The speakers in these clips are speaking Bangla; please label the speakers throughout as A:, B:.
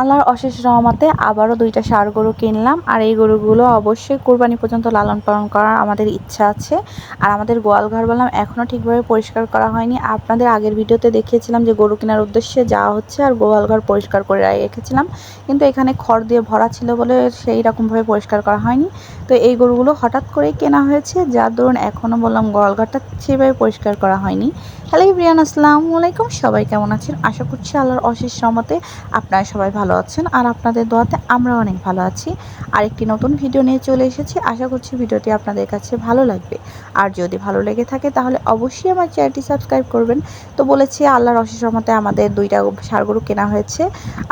A: আল্লাহর অশেষ রহমতে আবারও দুইটা ষাঁড় গরু কিনলাম, আর এই গরুগুলো অবশ্যই কোরবানি পর্যন্ত লালন পালন করার আমাদের ইচ্ছা আছে। আর আমাদের গোয়াল ঘর বললাম এখনও ঠিকভাবে পরিষ্কার করা হয়নি। আপনাদের আগের ভিডিওতে দেখিয়েছিলাম যে গরু কেনার উদ্দেশ্যে যাওয়া হচ্ছে, আর গোয়াল ঘর পরিষ্কার করে রেখেছিলাম। কিন্তু এখানে খড় দিয়ে ভরা ছিল বলে সেই রকমভাবে পরিষ্কার করা হয়নি। তো এই গরুগুলো হঠাৎ করেই কেনা হয়েছে যার দরুন এখনও বললাম গোয়াল ঘরটা সেভাবে পরিষ্কার করা হয়নি। হ্যালো ইব্রিয়ান আসসালামু আলাইকুম। সবাই কেমন আছেন? আশা করছি আল্লাহর অশেষ রহমতে আপনারা সবাই ভালো আছেন আর আপনাদের দোয়াতে আমরা অনেক ভালো আছি। আর একটি নতুন ভিডিও নিয়ে চলে এসেছি। আশা করছি ভিডিওটি আপনাদের কাছে ভালো লাগবে। আর যদি ভালো লেগে থাকে তাহলে অবশ্যই আমার চ্যানেলটি সাবস্ক্রাইব করবেন। তো বলেছি, আল্লাহর অশেষ রহমতে আমাদের দুইটা সার গরু কেনা হয়েছে।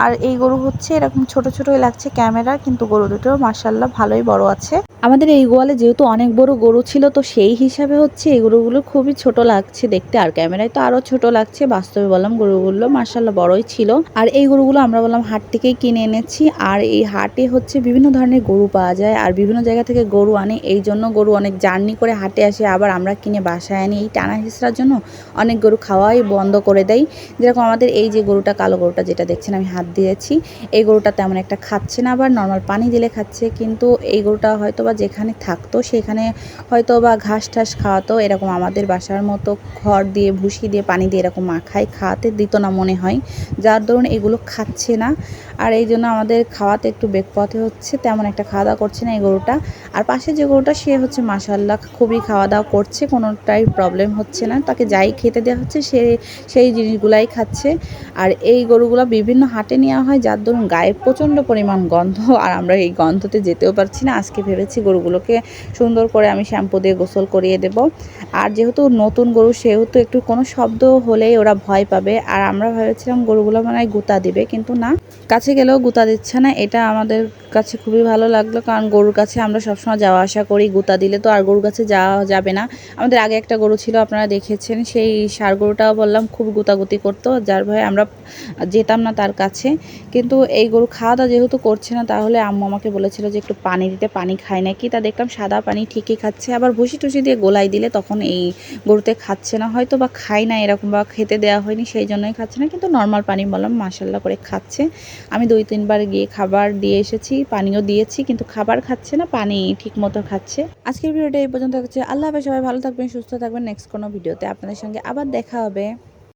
A: আর এই গরু হচ্ছে এরকম ছোট, ছোটই লাগছে ক্যামেরা কিন্তু গরু দুটো মার্শাল্লাহ ভালোই বড় আছে। আমাদের এই গোয়ালে যেহেতু অনেক বড় গরু ছিল, তো সেই হিসাবে হচ্ছে এই গরুগুলো খুবই ছোট লাগছে দেখতে। আর ক্যামেরায় তো আরও ছোট লাগছে, বাস্তবে বললাম গরুগুলো মার্শাল্লাহ বড়ই ছিল। আর এই গরুগুলো আমরা বললাম হাট থেকেই কিনে এনেছি। আর এই হাটে হচ্ছে বিভিন্ন ধরনের গরু পাওয়া যায়। আর বিভিন্ন জায়গা থেকে গরু আনে, এই জন্য গরু অনেক জার্নি করে হাটে আসে। আবার আমরা কিনে বাসায় আনি। এই টানা হিসড়ার জন্য অনেক গরু খাওয়াই বন্ধ করে দেয় যেরকম আমাদের এই যে গরুটা, কালো গরুটা যেটা দেখছেন, আমি হাত দিয়েছি। এই গরুটা তেমন একটা খাচ্ছে না, আবার নর্মাল পানি দিলে খাচ্ছে। কিন্তু এই গরুটা হয়তো বা যেখানে থাকতো সেখানে হয়তো বা ঘাস টাস খাওয়াতো, এরকম আমাদের বাসার মতো খড় দিয়ে, ভুসি দিয়ে পানি দিয়ে এরকম মাখায়, খাওয়াতে দিত না মনে হয়। যার দরুন এগুলো খাচ্ছে না। আর এই জন্য আমাদের খাওয়াতে একটু বেগপথে হচ্ছে, তেমন একটা খাওয়া দাওয়া করছে না এই গরুটা। আর পাশে যে গরুটা, সে হচ্ছে মাসাল্লাহ খুবই খাওয়া দাওয়া করছে, কোনোটাই প্রবলেম হচ্ছে না। তাকে যাই খেতে দেওয়া হচ্ছে, সে সেই জিনিসগুলাই খাচ্ছে। আর এই গরুগুলো বিভিন্ন হাটে নেওয়া হয়, যার দরুন গায়ে প্রচণ্ড পরিমাণ গন্ধ, আর আমরা এই গন্ধতে যেতেও পারছি না, আজকে ভেবেছি গরুগুলোকে সুন্দর করে আমি শ্যাম্পু দিয়ে গোসল করিয়ে দেব। আর যেহেতু নতুন গরু, সেহেতু একটু কোনো শব্দ হলেই ওরা ভয় পাবে। আর আমরা ভেবেছিলাম গরুগুলো মানে গুতা দিবে, কিন্তু না। কাছে গেলেও গুতা দিচ্ছে না। এটা আমাদের কাছে খুবই ভালো লাগল, কারণ গরুর কাছে আমরা সবসময় যাওয়া আসা করি। গুতা দিলে তো আর গরুর কাছে যাওয়া যাবে না। আমাদের আগে একটা গরু ছিল, আপনারা দেখেছেন, সেই সার গরুটাও বললাম খুব গুতাগুতি করতো, যার ভয়ে আমরা যেতাম না তার কাছে। কিন্তু এই গরু খাওয়া দাওয়া যেহেতু করছে না, তাহলে আম্মু আমাকে বলেছিল যে একটু পানি দিতে, পানি খায় নাকি তা দেখলাম সাদা পানি ঠিকই খাচ্ছে, আবার ভুসি টুসি দিয়ে গোলাই দিলে তখন এই গরুতে খাচ্ছে না, হয়তো বা খায় না এরকম বা খেতে দেওয়া হয়নি সেই জন্যই খাচ্ছে না, কিন্তু নর্মাল পানি বললাম মাসাল্লাহ করে খাচ্ছে। আমি দুই তিনবার গিয়ে খাবার দিয়ে এসেছি, পানিও দিয়েছি, কিন্তু খাবার খাচ্ছে না, পানি ঠিক মতো খাচ্ছে। আজকের ভিডিওটা এই পর্যন্ত হচ্ছে, আল্লাহ সবাই ভালো থাকবেন, সুস্থ থাকবেন নেক্সট কোনো ভিডিওতে আপনাদের সঙ্গে আবার দেখা হবে।